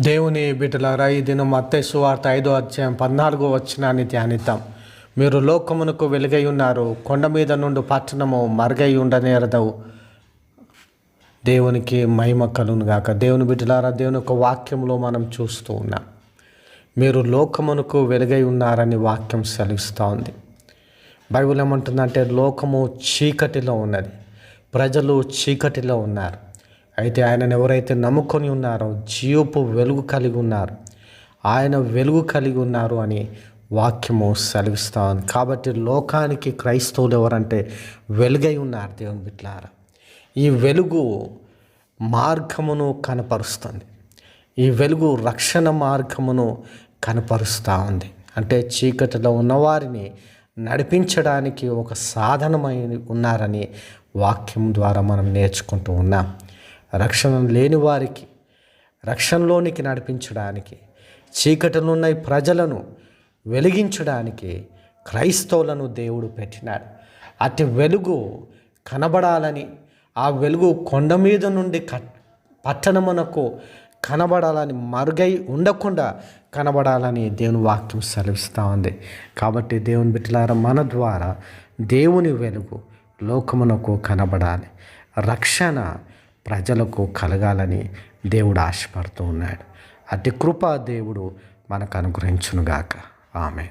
దేవుని బిడ్డలారా ఈ దినం అత్తయ్య సువార్త ఐదో అధ్యాయం పద్నాలుగో వచ్చినాన్ని ధ్యానిద్దాం. మీరు లోకమునకు వెలుగై ఉన్నారు కొండ మీద నుండి పట్టణము మరుగై ఉండనేరదవు. దేవునికి మహిమ కలును గాక. దేవుని బిడ్డలారా దేవుని యొక్క వాక్యంలో మనం చూస్తూ ఉన్నాం. మీరు లోకమునకు వెలుగై ఉన్నారని వాక్యం సెలవిస్తూ ఉంది. బైబిల్ ఏమంటుందంటే లోకము చీకటిలో ఉన్నది. ప్రజలు చీకటిలో ఉన్నారు. అయితే ఆయనను ఎవరైతే నమ్ముకొని ఉన్నారో జీవపు వెలుగు కలిగి ఉన్నారు. ఆయన వెలుగు కలిగి ఉన్నారు అని వాక్యము సెలవిస్తాను ఉంది. కాబట్టి లోకానికి క్రైస్తవులు ఎవరంటే వెలుగై ఉన్నారు దేవుని బిట్లారా ఈ వెలుగు మార్గమును కనపరుస్తుంది. ఈ వెలుగు రక్షణ మార్గమును కనపరుస్తూ ఉంది. అంటే చీకటిలో ఉన్నవారిని నడిపించడానికి ఒక సాధనమై ఉన్నారని వాక్యం ద్వారా మనం నేర్చుకుంటూ ఉన్నాం. రక్షణ లేని వారికి రక్షణలోనికి నడిపించడానికి చీకటినున్న ప్రజలను వెలిగించడానికి క్రైస్తవులను దేవుడు పెట్టినాడు. అతి వెలుగు కనబడాలని ఆ వెలుగు కొండ మీద నుండి కట్ పట్టణమునకు కనబడాలని మరుగై ఉండకుండా కనబడాలని దేవుని వాక్యం సెలవిస్తూ ఉంది. కాబట్టి దేవుని బిడ్డలారా మన ద్వారా దేవుని వెలుగు లోకమునకు కనబడాలి. రక్షణ ప్రజలకు కలగాలని దేవుడు ఆశపడుతూ ఉన్నాడు. అతి కృపా దేవుడు మనకు అనుగ్రహించునుగాక. ఆమె